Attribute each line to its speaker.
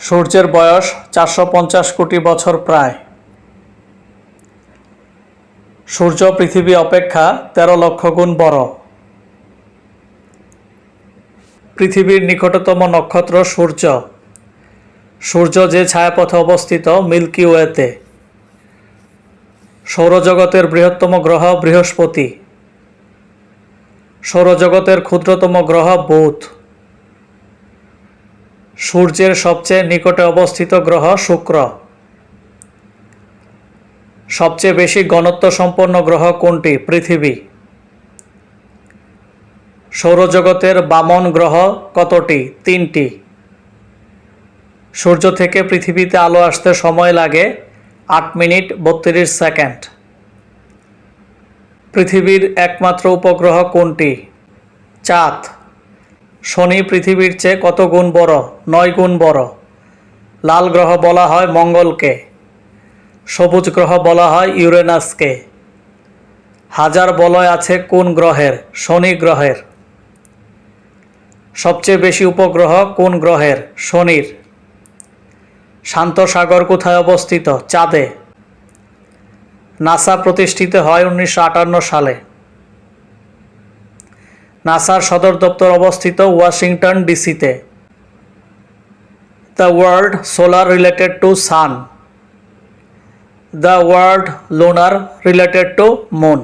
Speaker 1: সূর্যের বয়স চারশো পঞ্চাশ কোটি বছর প্রায়। সূর্য পৃথিবী অপেক্ষা তেরো লক্ষ গুণ বড়। পৃথিবীর নিকটতম নক্ষত্র সূর্য। সূর্য যে ছায়াপথে অবস্থিত মিল্কি ওয়েতে। সৌরজগতের বৃহত্তম গ্রহ বৃহস্পতি। সৌরজগতের ক্ষুদ্রতম গ্রহ বুধ। সূর্যের সবচেয়ে নিকটে অবস্থিত গ্রহ শুক্র। সবচেয়ে বেশি ঘনত্ব সম্পন্ন গ্রহ কোনটি? পৃথিবী। সৌরজগতের বামন গ্রহ কতটি? তিনটি। সূর্য থেকে পৃথিবীতে আলো আসতে সময় লাগে আট মিনিট বত্রিশ সেকেন্ড। পৃথিবীর একমাত্র উপগ্রহ কোনটি? চাঁদ। শনি পৃথিবীর চেয়ে কত গুণ বড়? নয় গুণ বড়। লাল গ্রহ বলা হয় মঙ্গলকে। সবুজ গ্রহ বলা হয় ইউরেনাসকে। হাজার বলয় আছে কোন গ্রহের? শনি গ্রহের। সবচেয়ে বেশি উপগ্রহ কোন গ্রহের? শনির। শান্ত সাগর কোথায় অবস্থিত? চাঁদে। নাসা প্রতিষ্ঠিত হয় উনিশশো আটান্ন সালে। নাসার সদর দপ্তর অবস্থিত Washington ডিসিতে। The world solar related to sun. The world lunar related to moon.